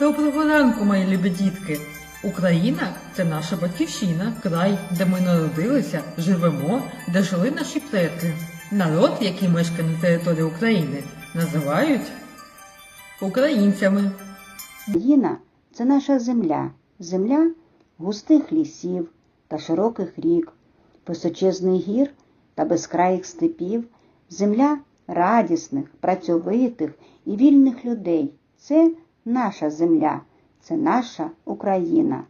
Доброго ранку, мої любі дітки! Україна це наша батьківщина, край, де ми народилися, живемо, де жили наші предки. Народ, який мешкає на території України, називають українцями. Україна це наша земля, земля густих лісів та широких рік, височезних гір та безкраїх степів, земля радісних, працьовитих і вільних людей. Це наша земля, це наша Україна.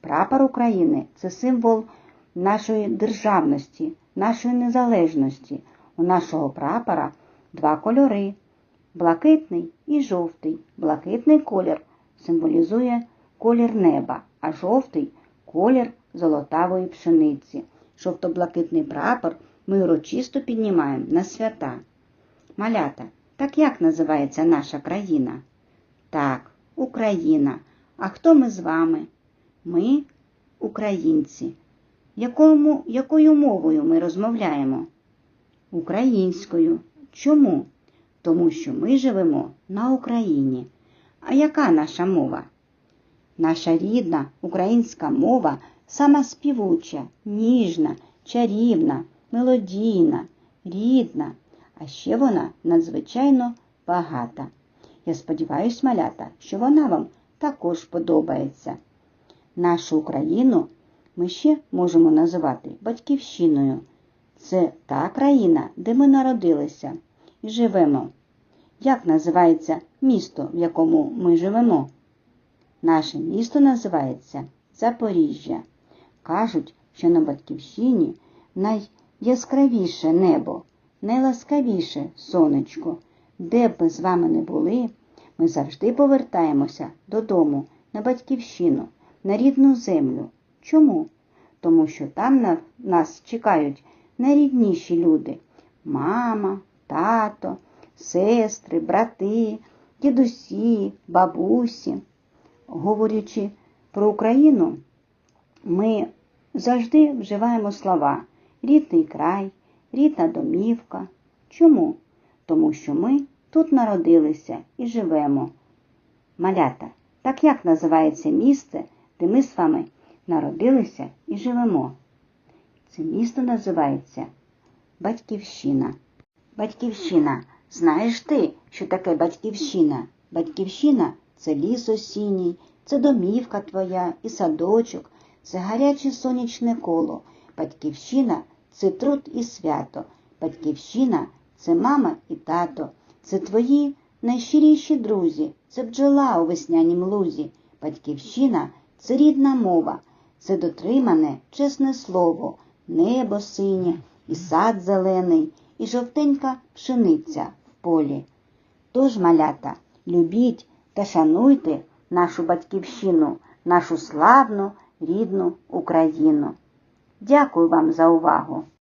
Прапор України це символ нашої державності, нашої незалежності. У нашого прапора два кольори блакитний і жовтий. Блакитний колір символізує колір неба, а жовтий колір золотавої пшениці. Жовто-блакитний прапор ми урочисто піднімаємо на свята. Малята, так як називається наша країна? Так, Україна. А хто ми з вами? Ми українці. Якому, якою мовою ми розмовляємо? Українською. Чому? Тому що ми живемо на Україні. А яка наша мова? Наша рідна українська мова сама співуча, ніжна, чарівна, мелодійна, рідна, а ще вона надзвичайно багата. Я сподіваюсь, малята, що вона вам також подобається. Нашу Україну ми ще можемо називати батьківщиною. Це та країна, де ми народилися і живемо. Як називається місто, в якому ми живемо? Наше місто називається Запоріжжя. Кажуть, що на батьківщині найяскравіше небо, найласкавіше сонечко. Де б ми з вами не були, ми завжди повертаємося додому на батьківщину, на рідну землю. Чому? Тому що там на нас чекають найрідніші люди мама, тато, сестри, брати, дідусі, бабусі. Говорячи про Україну, ми завжди вживаємо слова рідний край, рідна домівка. Чому? Тому що ми тут народилися і живемо. Малята, так як називається місце, де ми з вами народилися і живемо? Це місто називається Батьківщина. Батьківщина. Знаєш ти, що таке батьківщина? Батьківщина це ліс осінній, це домівка твоя і садочок, це гаряче сонячне коло. Батьківщина це труд і свято. Батьківщина це мама і тато, це твої найщиріші друзі, це бджола у веснянім лузі. Батьківщина це рідна мова, це дотримане чесне слово, небо синє, і сад зелений, і жовтенька пшениця в полі. Тож, малята, любіть та шануйте нашу батьківщину, нашу славну рідну Україну. Дякую вам за увагу!